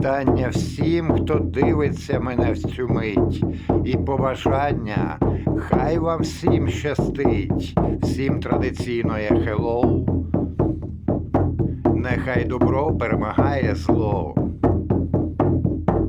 Вітання всім, хто дивиться мене в цю мить. І побажання. Хай вам всім щастить. Всім традиційно є hello. Нехай добро перемагає зло.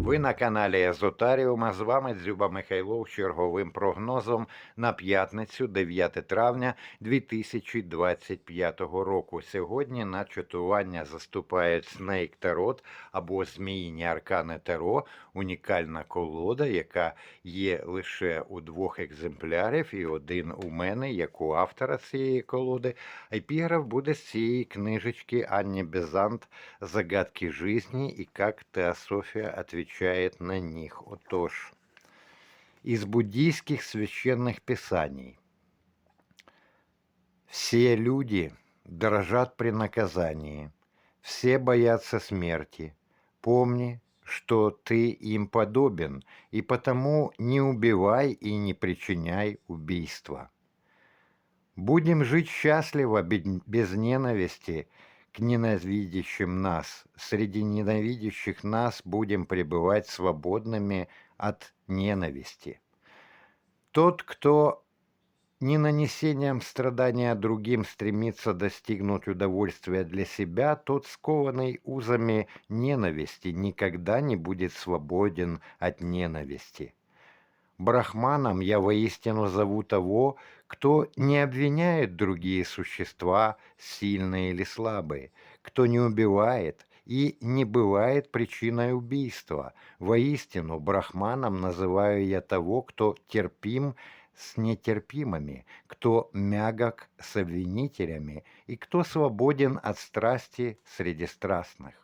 Ви на каналі Езотаріума. З вами Дзюба Михайлов черговим прогнозом на п'ятницю, 9 травня 2025 року. Сьогодні на чатування заступають Снейк Тарот або Зміїні Аркани Таро, унікальна колода, яка є лише у двох екземплярів, і один у мене, як у автора цієї колоди. Епіграф буде з цієї книжечки Анні Безант «Загадки жизни и как Теософия отвечает на них». Отож, из буддийских священных писаний. Все люди дрожат при наказании, все боятся смерти. Помни, что ты им подобен, и потому не убивай и не причиняй убийства. Будем жить счастливо, без ненависти к ненавидящим нас. Среди ненавидящих нас будем пребывать свободными от ненависти. Тот, кто не нанесением страдания другим стремится достигнуть удовольствия для себя, тот, скованный узами ненависти, никогда не будет свободен от ненависти. Брахманом я воистину зову того, кто не обвиняет другие существа, сильные или слабые, кто не убивает и не бывает причиной убийства. Воистину, брахманом называю я того, кто терпим с нетерпимыми, кто мягок с обвинителями и кто свободен от страсти среди страстных.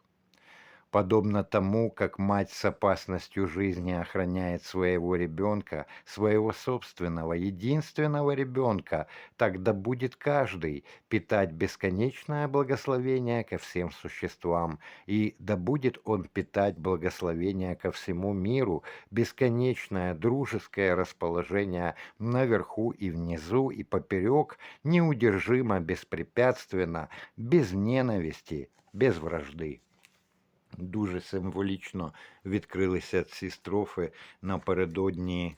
Подобно тому, как мать с опасностью жизни охраняет своего ребенка, своего собственного, единственного ребенка, так да будет каждый питать бесконечное благословение ко всем существам, и да будет он питать благословение ко всему миру, бесконечное дружеское расположение наверху и внизу и поперек, неудержимо, беспрепятственно, без ненависти, без вражды. Дуже символічно відкрилися ці строфи напередодні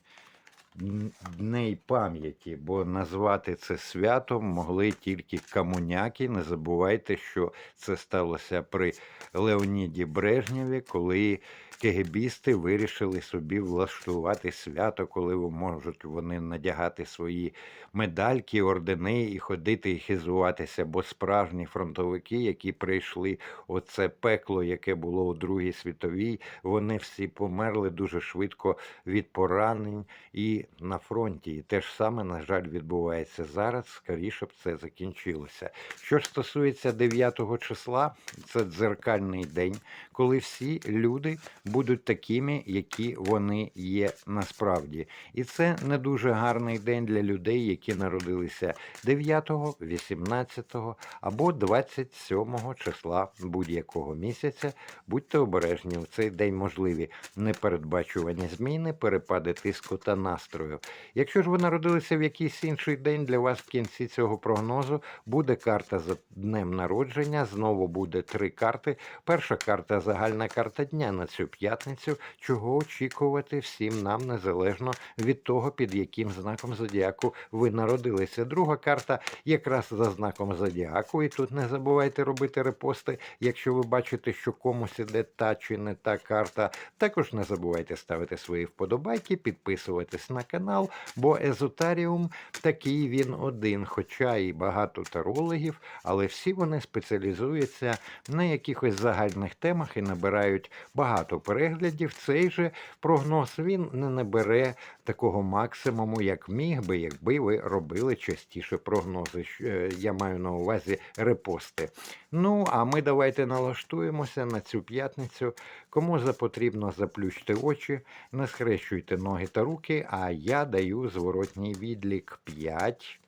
Дней пам'яті, бо назвати це святом могли тільки комуняки. Не забувайте, що це сталося при Леоніді Брежнєві, коли кегебісти вирішили собі влаштувати свято, коли можуть вони надягати свої медальки, ордени і ходити і хизуватися, бо справжні фронтовики, які прийшли оце пекло, яке було у Другій світовій, вони всі померли дуже швидко від поранень і на фронті. І те ж саме, на жаль, відбувається зараз. Скоріше б це закінчилося. Що ж стосується 9 числа, це дзеркальний день, коли всі люди будуть такими, які вони є насправді. І це не дуже гарний день для людей, які народилися 9, 18 або 27 числа будь-якого місяця. Будьте обережні, в цей день можливі непередбачувані зміни, перепади тиску та настрою. Якщо ж ви народилися в якийсь інший день, для вас в кінці цього прогнозу буде карта за днем народження. Знову буде три карти. Перша карта загальна карта дня на цю п'ятницю, чого очікувати всім нам незалежно від того, під яким знаком зодіаку ви народилися. Друга карта якраз за знаком зодіаку. І тут не забувайте робити репости, якщо ви бачите, що комусь іде та чи не та карта. Також не забувайте ставити свої вподобайки, підписуватись на канал, бо Езотаріум такий він один, хоча і багато тарологів, але всі вони спеціалізуються на якихось загальних темах і набирають багато переглядів. Цей же прогноз він не набере такого максимуму, як міг би, якби ви робили частіше прогнози. Е, Я маю на увазі репости. Ну, а ми давайте налаштуємося на цю п'ятницю. Кому запотрібно, заплющте очі, не схрещуйте ноги та руки, а я даю зворотній відлік 5,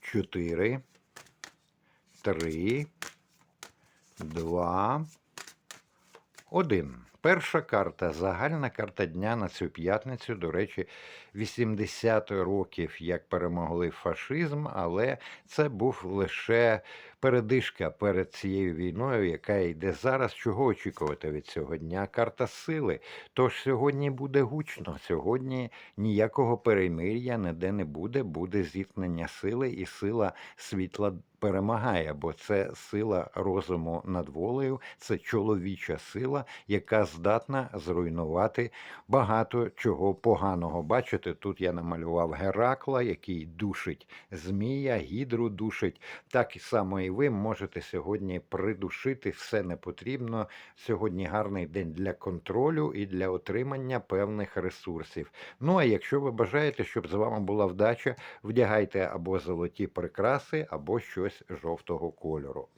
4, 3, 2, 1. Перша карта, загальна карта дня на цю п'ятницю. До речі, 80 років як перемогли фашизм, але це був лише передишка перед цією війною, яка йде зараз. Чого очікувати від цього дня? Карта сили. Тож сьогодні буде гучно. Сьогодні ніякого перемир'я ніде не буде. Буде зіткнення сили, і сила світла перемагає, бо це сила розуму над волею, це чоловіча сила, яка здатна зруйнувати багато чого поганого. Бачите, тут я намалював Геракла, який душить змія, гідру душить. Так само і ви можете сьогодні придушити все не потрібно. Сьогодні гарний день для контролю і для отримання певних ресурсів. Ну а якщо ви бажаєте, щоб з вами була вдача, вдягайте або золоті прикраси, або щось жовтого кольору.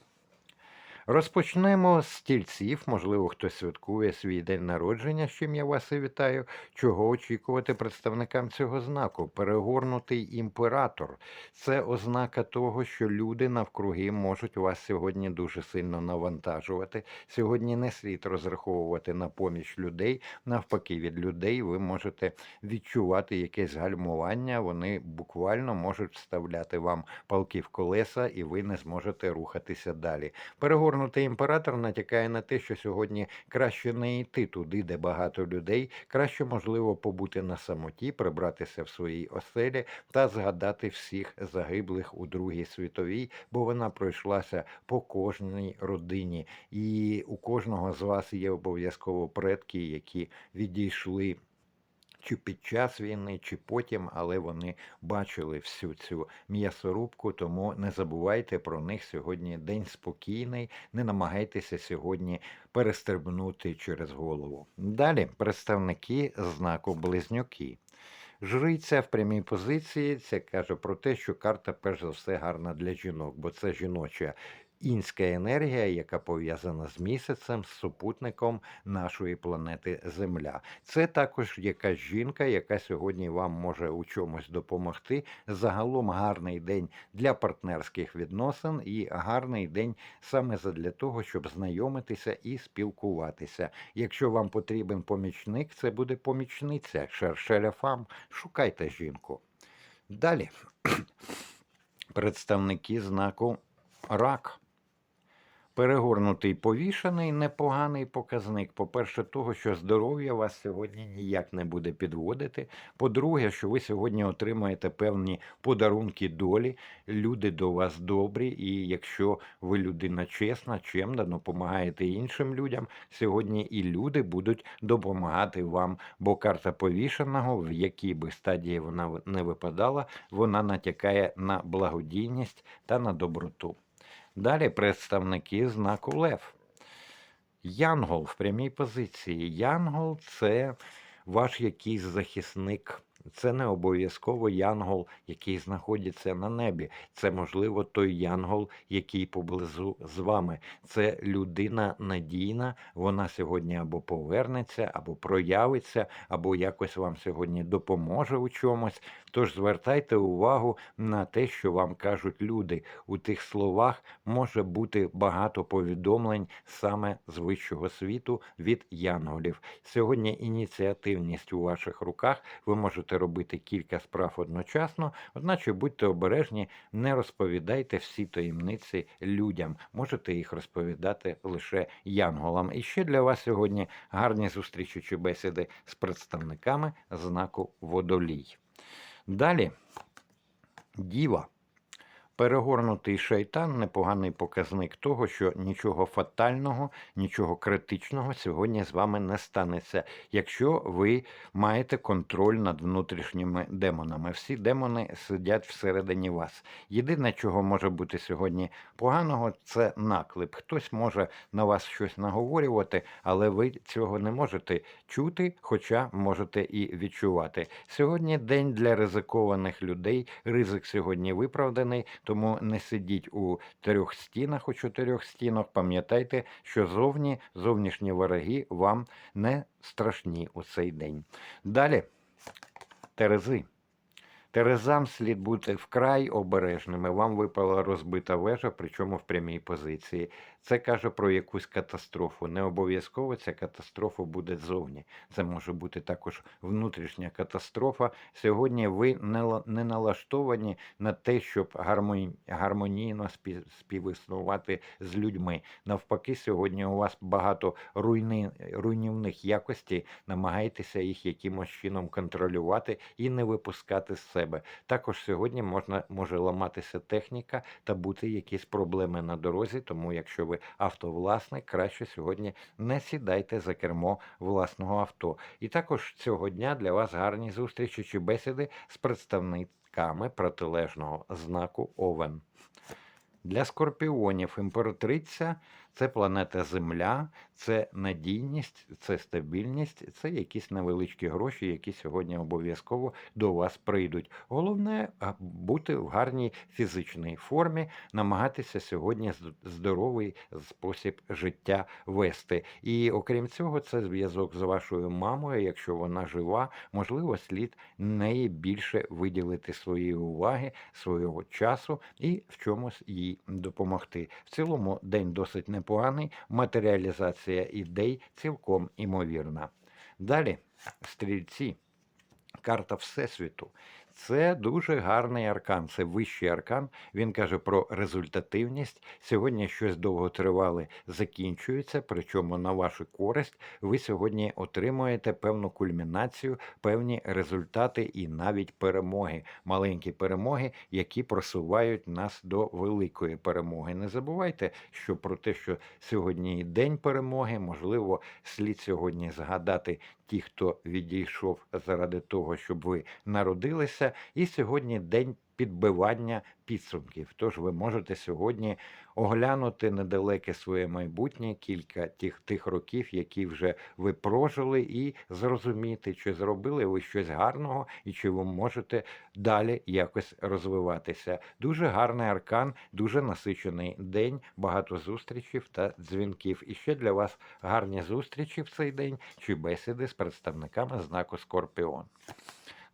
Розпочнемо з стільців. Можливо, хтось святкує свій день народження, з чим я вас і вітаю. Чого очікувати представникам цього знаку? Перегорнутий імператор це ознака того, що люди навкруги можуть вас сьогодні дуже сильно навантажувати. Сьогодні не слід розраховувати на поміч людей. Навпаки, від людей ви можете відчувати якесь гальмування. Вони буквально можуть вставляти вам палки в колеса, і ви не зможете рухатися далі. Перегорнутий імператор натякає на те, що сьогодні краще не йти туди, де багато людей, краще можливо побути на самоті, прибратися в своїй оселі та згадати всіх загиблих у Другій світовій, бо вона пройшлася по кожній родині, і у кожного з вас є обов'язково предки, які відійшли чи під час війни, чи потім, але вони бачили всю цю м'ясорубку, тому не забувайте про них сьогодні. День спокійний, не намагайтеся сьогодні перестрибнути через голову. Далі представники знаку близнюки. Жриця в прямій позиції це каже про те, що карта перш за все гарна для жінок, бо це жіноча інська енергія, яка пов'язана з місяцем, з супутником нашої планети Земля. Це також якась жінка, яка сьогодні вам може у чомусь допомогти. Загалом гарний день для партнерських відносин і гарний день саме для того, щоб знайомитися і спілкуватися. Якщо вам потрібен помічник, це буде помічниця. Шершеля фам, шукайте жінку. Далі представники знаку рак. Перегорнутий повішений непоганий показник. По-перше, того, що здоров'я вас сьогодні ніяк не буде підводити. По-друге, що ви сьогодні отримаєте певні подарунки долі, люди до вас добрі, і якщо ви людина чесна, чемна, допомагаєте іншим людям, сьогодні і люди будуть допомагати вам. Бо карта повішеного, в якій би стадії вона не випадала, вона натякає на благодійність та на доброту. Далі представники знаку Лев. Янгол в прямій позиції. Янгол це ваш якийсь захисник. Це не обов'язково янгол, який знаходиться на небі. Це, можливо, той янгол, який поблизу з вами. Це людина надійна. Вона сьогодні або повернеться, або проявиться, або якось вам сьогодні допоможе у чомусь. Тож звертайте увагу на те, що вам кажуть люди. У тих словах може бути багато повідомлень саме з вищого світу від янголів. Сьогодні ініціативність у ваших руках. Ви можете робити кілька справ одночасно, одначе будьте обережні, не розповідайте всі таємниці людям. Можете їх розповідати лише янголам. І ще для вас сьогодні гарні зустрічі чи бесіди з представниками знаку водолій. Далі діва. Перегорнутий шайтан непоганий показник того, що нічого фатального, нічого критичного сьогодні з вами не станеться, якщо ви маєте контроль над внутрішніми демонами. Всі демони сидять всередині вас. Єдине, чого може бути сьогодні поганого, це наклеп. Хтось може на вас щось наговорювати, але ви цього не можете чути, хоча можете і відчувати. Сьогодні день для ризикованих людей. Ризик сьогодні виправданий. Тому не сидіть у трьох стінах, у чотирьох стінах. Пам'ятайте, що зовні зовнішні вороги вам не страшні у цей день. Далі Терези. Терезам слід бути вкрай обережними. Вам випала розбита вежа, причому в прямій позиції. Це каже про якусь катастрофу. Не обов'язково ця катастрофа буде ззовні. Це може бути також внутрішня катастрофа. Сьогодні ви не, налаштовані на те, щоб гармонійно спів- співіснувати з людьми. Навпаки, сьогодні у вас багато руйни, руйнівних якостей. Намагайтеся їх якимось чином контролювати і не випускати з себе. Також сьогодні можна може ламатися техніка та бути якісь проблеми на дорозі. Тому, якщо ви автовласник, краще сьогодні не сідайте за кермо власного авто. І також цього дня для вас гарні зустрічі чи бесіди з представниками протилежного знаку Овен. Для скорпіонів імператриця це планета Земля, це надійність, це стабільність, це якісь невеличкі гроші, які сьогодні обов'язково до вас прийдуть. Головне бути в гарній фізичній формі, намагатися сьогодні здоровий спосіб життя вести. І окрім цього, це зв'язок з вашою мамою. Якщо вона жива, можливо, слід неї більше виділити своєї уваги, свого часу і в чомусь їй допомогти. В цілому день досить непоганий. Матеріалізація ідей цілком імовірна. Далі, стрільці, карта Всесвіту. Це дуже гарний аркан, це вищий аркан. Він каже про результативність. Сьогодні щось довготривале закінчується, причому на вашу користь. Ви сьогодні отримуєте певну кульмінацію, певні результати і навіть перемоги, маленькі перемоги, які просувають нас до великої перемоги. Не забувайте, що про те, що сьогодні день перемоги, можливо, слід сьогодні згадати ті, хто відійшов заради того, щоб ви народилися. І сьогодні день підбивання підсумків. Тож ви можете сьогодні оглянути недалеке своє майбутнє, кілька тих, тих років, які вже ви прожили, і зрозуміти, чи зробили ви щось гарного і чи ви можете далі якось розвиватися. Дуже гарний аркан, дуже насичений день, багато зустрічей та дзвінків. І ще для вас гарні зустрічі в цей день чи бесіди з представниками знаку Скорпіон.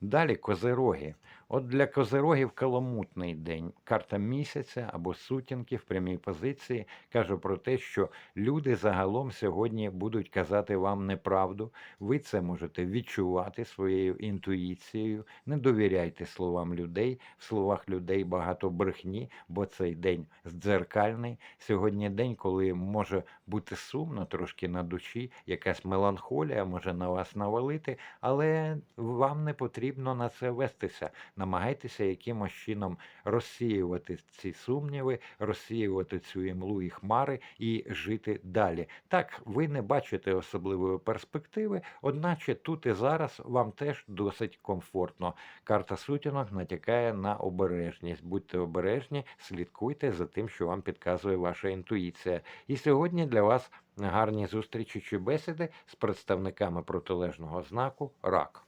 Далі козироги. От для козирогів каламутний день. Карта місяця або сутінки в прямій позиції каже про те, що люди загалом сьогодні будуть казати вам неправду. Ви це можете відчувати своєю інтуїцією. Не довіряйте словам людей. В словах людей багато брехні, бо цей день дзеркальний. Сьогодні день, коли може бути сумно трошки на душі, якась меланхолія може на вас навалити, але вам не потрібно на це вестися. Намагайтеся якимось чином розсіювати ці сумніви, розсіювати цю імлу і хмари і жити далі. Так, ви не бачите особливої перспективи, одначе тут і зараз вам теж досить комфортно. Карта сутінок натякає на обережність. Будьте обережні, слідкуйте за тим, що вам підказує ваша інтуїція. І сьогодні для вас гарні зустрічі чи бесіди з представниками протилежного знаку рак.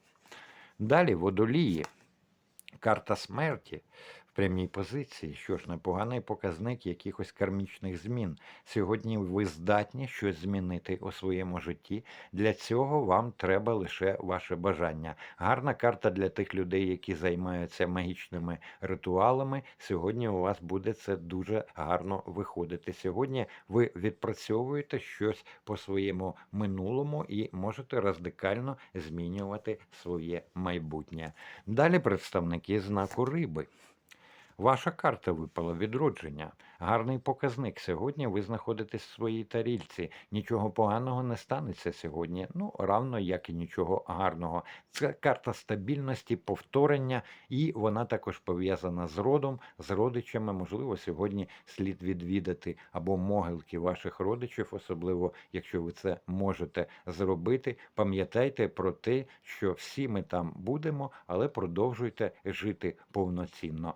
Далі водолії. Карта смерті прямій позиції, що ж непоганий показник якихось кармічних змін. Сьогодні ви здатні щось змінити у своєму житті. Для цього вам треба лише ваше бажання. Гарна карта для тих людей, які займаються магічними ритуалами. Сьогодні у вас буде це дуже гарно виходити. Сьогодні ви відпрацьовуєте щось по своєму минулому і можете радикально змінювати своє майбутнє. Далі представники знаку риби. Ваша карта випала відродження. Гарний показник. Сьогодні ви знаходитесь в своїй тарільці. Нічого поганого не станеться сьогодні. Ну, равно як і нічого гарного. Це карта стабільності, повторення, і вона також пов'язана з родом, з родичами. Можливо, сьогодні слід відвідати або могилки ваших родичів, особливо якщо ви це можете зробити. Пам'ятайте про те, що всі ми там будемо, але продовжуйте жити повноцінно.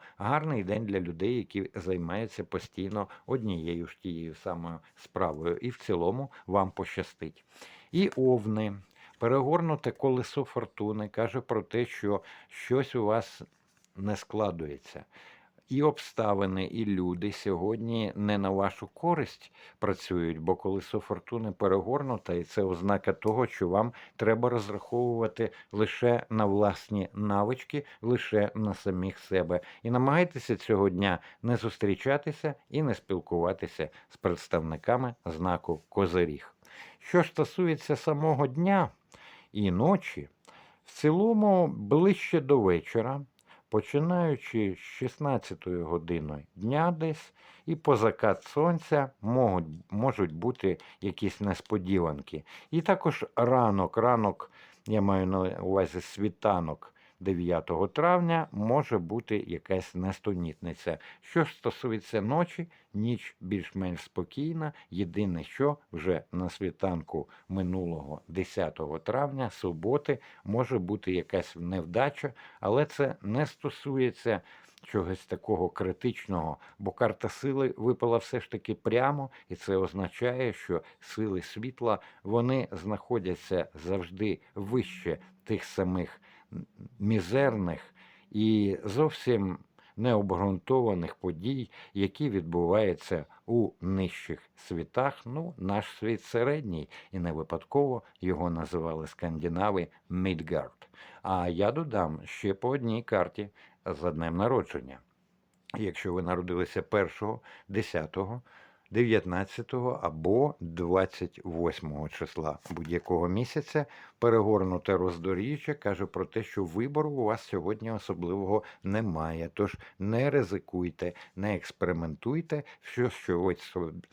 Гарний день для людей, які займаються постійно однією ж тією самою справою, і в цілому вам пощастить. І овни. Перегорнуте колесо фортуни каже про те, що щось у вас не складується. І обставини, і люди сьогодні не на вашу користь працюють, бо колесо фортуни перегорнуте, і це ознака того, що вам треба розраховувати лише на власні навички, лише на самих себе. І намагайтеся цього дня не зустрічатися і не спілкуватися з представниками знаку Козиріг. Що ж стосується самого дня і ночі, в цілому ближче до вечора, починаючи з 16 години дня десь, і по закат сонця можуть, можуть бути якісь несподіванки. І також ранок, ранок, я маю на увазі світанок 9 травня, може бути якась нестонітниця. Що стосується ночі, ніч більш-менш спокійна. Єдине, що вже на світанку минулого 10 травня, суботи, може бути якась невдача, але це не стосується чогось такого критичного, бо карта сили випала все ж таки прямо, і це означає, що сили світла вони знаходяться завжди вище тих самих мізерних і зовсім необґрунтованих подій, які відбуваються у нижчих світах. Ну, наш світ середній, і не випадково його називали скандинави Мідгард. А я додам ще по одній карті за днем народження. Якщо ви народилися 1, 10, 19 або 28 числа будь-якого місяця, перегорнуте роздоріжжя каже про те, що вибору у вас сьогодні особливого немає. Тож не ризикуйте, не експериментуйте. Все, що ви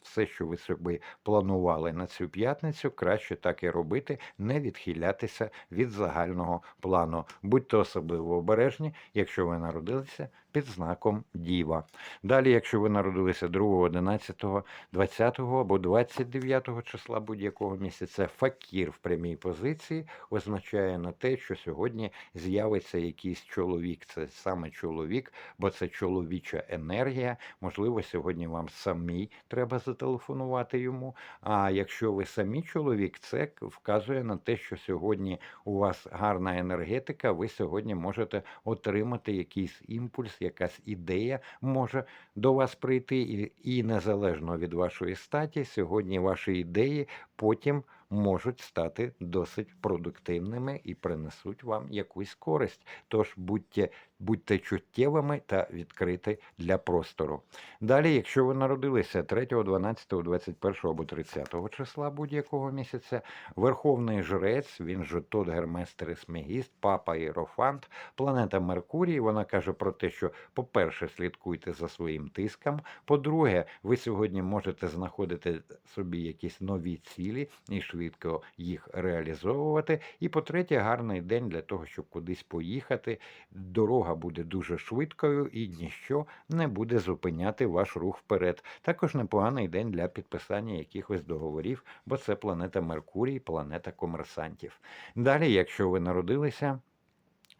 все, що ви собі планували на цю п'ятницю, краще так і робити, не відхилятися від загального плану. Будьте особливо обережні, якщо ви народилися під знаком Діва. Далі, якщо ви народилися 2, 11, 20 або 29 числа будь-якого місяця, факір в прямій позиції означає на те, що сьогодні з'явиться якийсь чоловік. Це саме чоловік, бо це чоловіча енергія. Можливо, сьогодні вам самі треба зателефонувати йому. А якщо ви самі чоловік, це вказує на те, що сьогодні у вас гарна енергетика, ви сьогодні можете отримати якийсь імпульс, якась ідея може до вас прийти, і, і незалежно від вашої статі, сьогодні ваші ідеї потім можуть стати досить продуктивними і принесуть вам якусь користь. Тож будьте, будьте чуттєвими та відкриті для простору. Далі, якщо ви народилися 3, 12, 21 або 30 числа будь-якого місяця, Верховний жрець, він же тот Гермес Трисмегіст, Папа Єрофант, планета Меркурій, вона каже про те, що, по-перше, слідкуйте за своїм тиском. По-друге, ви сьогодні можете знаходити собі якісь нові цілі і швидко їх реалізовувати. І по-третє, гарний день для того, щоб кудись поїхати. Дорога буде дуже швидкою і ніщо не буде зупиняти ваш рух вперед. Також непоганий день для підписання якихось договорів, бо це планета Меркурій, планета комерсантів. Далі, якщо ви народилися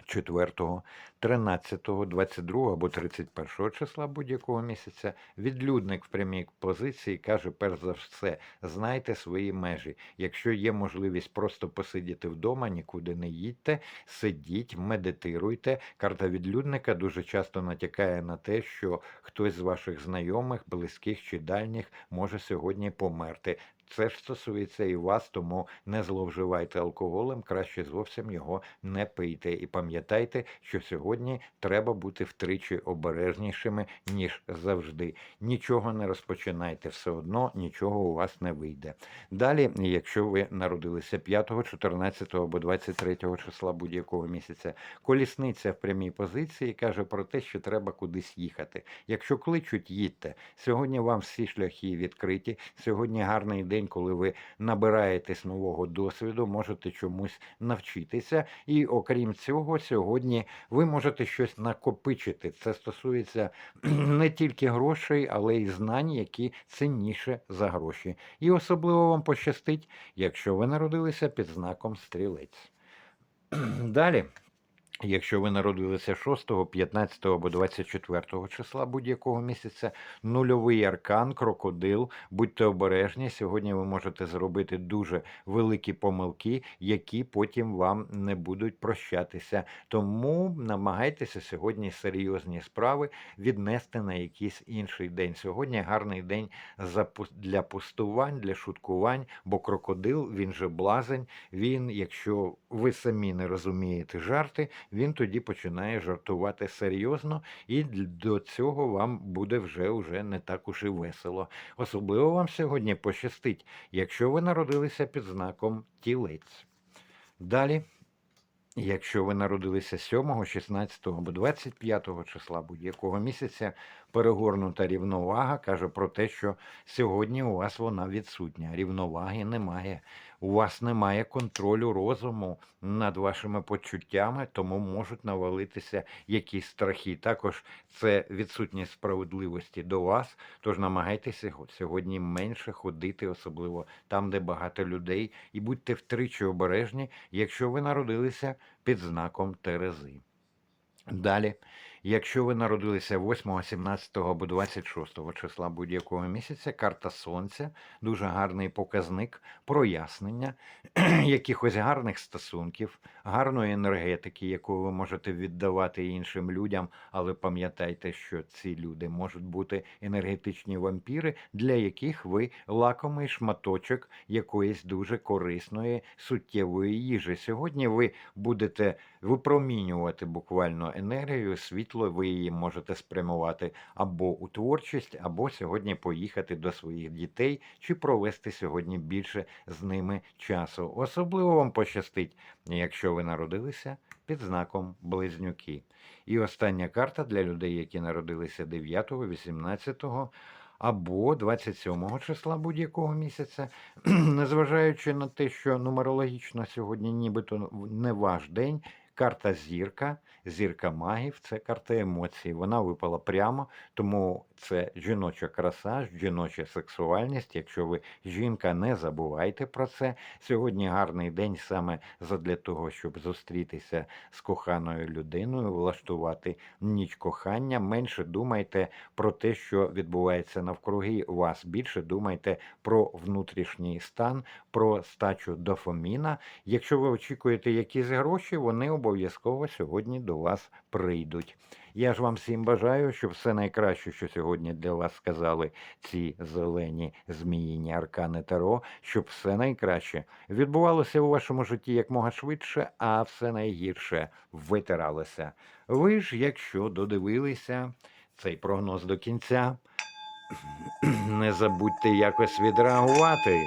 4, 13, 22 або 31 числа будь-якого місяця, відлюдник в прямій позиції каже, перш за все, знайте свої межі. Якщо є можливість просто посидіти вдома, нікуди не їдьте, сидіть, медитируйте. Карта відлюдника дуже часто натякає на те, що хтось з ваших знайомих, близьких чи дальніх може сьогодні померти. Це ж стосується і вас, тому не зловживайте алкоголем, краще зовсім його не пийте. І пам'ятайте, що сьогодні треба бути втричі обережнішими, ніж завжди. Нічого не розпочинайте, все одно нічого у вас не вийде. Далі, якщо ви народилися 5, 14 або 23 числа будь-якого місяця, колісниця в прямій позиції каже про те, що треба кудись їхати. Якщо кличуть, їдьте. Сьогодні вам всі шляхи відкриті. Сьогодні гарний день, коли ви набираєтесь нового досвіду, можете чомусь навчитися. І окрім цього, сьогодні ви можете щось накопичити. Це стосується не тільки грошей, але й знань, які цінніше за гроші. І особливо вам пощастить, якщо ви народилися під знаком стрілець. Далі. Якщо ви народилися 6, 15 або 24 числа будь-якого місяця, нульовий аркан, крокодил, будьте обережні. Сьогодні ви можете зробити дуже великі помилки, які потім вам не будуть прощатися. Тому намагайтеся сьогодні серйозні справи віднести на якийсь інший день. Сьогодні гарний день для пустувань, для шуткувань, бо крокодил, він же блазень, він, якщо ви самі не розумієте жарти, він тоді починає жартувати серйозно, і до цього вам буде вже уже не так уж і весело. Особливо вам сьогодні пощастить, якщо ви народилися під знаком тілець. Далі. Якщо ви народилися 7, 16 або 25 числа будь-якого місяця, перегорнута рівновага каже про те, що сьогодні у вас вона відсутня. Рівноваги немає. У вас немає контролю розуму над вашими почуттями, тому можуть навалитися якісь страхи. Також це відсутність справедливості до вас. Тож намагайтеся сьогодні менше ходити, особливо там, де багато людей, і будьте втричі обережні, якщо ви народилися під знаком Терези. Далі, якщо ви народилися 8, 17 або 26 числа будь-якого місяця, карта Сонця дуже гарний показник прояснення якихось гарних стосунків, гарної енергетики, яку ви можете віддавати іншим людям, але пам'ятайте, що ці люди можуть бути енергетичні вампіри, для яких ви лакомий шматочок якоїсь дуже корисної суттєвої їжі. Сьогодні ви будете випромінювати буквально енергію, світло, ви її можете спрямувати або у творчість, або сьогодні поїхати до своїх дітей чи провести сьогодні більше з ними часу. Особливо вам пощастить, якщо ви народилися під знаком близнюки. І остання карта для людей, які народилися 9, 18 або 27 числа будь-якого місяця, незважаючи на те, що нумерологічно сьогодні нібито не ваш день, карта зірка, зірка магів це карта емоцій. Вона випала прямо, тому це жіноча краса, жіноча сексуальність. Якщо ви жінка, не забувайте про це. Сьогодні гарний день саме задля того, щоб зустрітися з коханою людиною, влаштувати ніч кохання. Менше думайте про те, що відбувається навкруги вас. Більше думайте про внутрішній стан, про стачу дофаміна. Якщо ви очікуєте якісь гроші, вони обов'язково сьогодні до вас прийдуть. Я ж вам всім бажаю, щоб все найкраще, що сьогодні для вас сказали ці зелені зміїні аркани Таро, щоб все найкраще відбувалося у вашому житті якмога швидше, а все найгірше витиралося. Ви ж, якщо додивилися цей прогноз до кінця, не забудьте якось відреагувати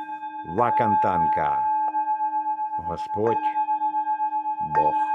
Вакантанка. Господь Бог.